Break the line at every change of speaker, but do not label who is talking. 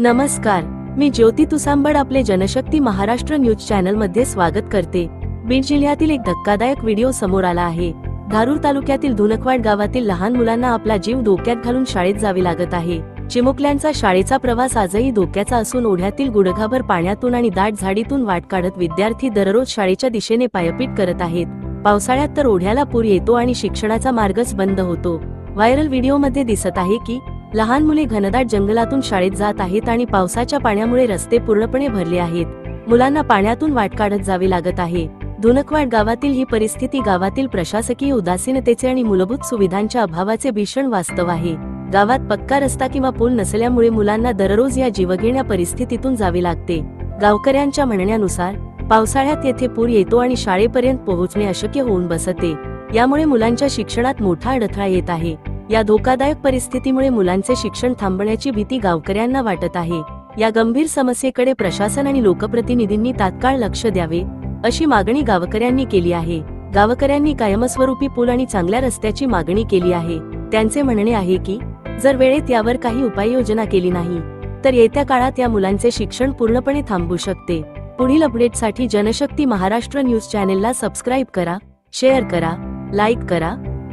नमस्कार मी ज्योती तुसांबड आपले जनशक्ती महाराष्ट्र न्यूज चॅनलमध्ये स्वागत करते. बीड जिल्ह्यातील एक धक्कादायक व्हिडिओ समोर आला आहे. धारूर तालुक्यातील धुनकवाड गावातील लहान मुलांना आपला जीव धोक्यात घालून शाळेत जावे लागत आहे. चिमुकल्यांचा शाळेचा प्रवास आजही धोक्याचा असून ओढ्यातील गुडघाभर पाण्यातून आणि दाट झाडीतून वाट काढत विद्यार्थी दररोज शाळेच्या दिशेने पायपीट करत आहेत. पावसाळ्यात तर ओढ्याला पूर येतो आणि शिक्षणाचा मार्गच बंद होतो. व्हायरल व्हिडिओमध्ये दिसत आहे की लहान मुले घनदाट जंगलातून शाळेत जात आहेत आणि पावसाच्या पाण्यामुळे रस्ते पूर्णपणे भरले आहेत. मुलांना पाण्यातून वाट काढत जावे लागत आहे. धुनकवाड गावातील ही परिस्थिती गावातील प्रशासकीय उदासीनतेचे आणि मूलभूत सुविधांच्या अभावाचे भीषण वास्तव आहे. गावात पक्का रस्ता किंवा पूल नसल्यामुळे मुलांना दररोज या जीवघेण्या परिस्थितीतून जावे लागते. गावकऱ्यांच्या म्हणण्यानुसार पावसाळ्यात येथे पूर येतो आणि शाळेपर्यंत पोहोचणे अशक्य होऊन बसते. यामुळे मुलांच्या शिक्षणात मोठा अडथळा येत आहे. या धोकादायक परिस्थितीमुळे मुलांचे शिक्षण थांबण्याची भीती गावकऱ्यांना वाटत आहे. या गंभीर समस्येकडे प्रशासन आणि लोकप्रतिनिधींनी तात्काळ लक्ष द्यावे अशी मागणी गावकऱ्यांनी केली आहे. गावकऱ्यांनी कायमस्वरूपी पूल आणि चांगल्या रस्त्याची मागणी केली आहे. त्यांचे म्हणणे आहे की जर वेळेत यावर काही उपाययोजना केली नाही तर येत्या काळात या मुलांचे शिक्षण पूर्णपणे थांबू शकते. पुढील अपडेटसाठी जनशक्ती महाराष्ट्र न्यूज चॅनेलला सबस्क्राईब करा शेअर करा लाईक करा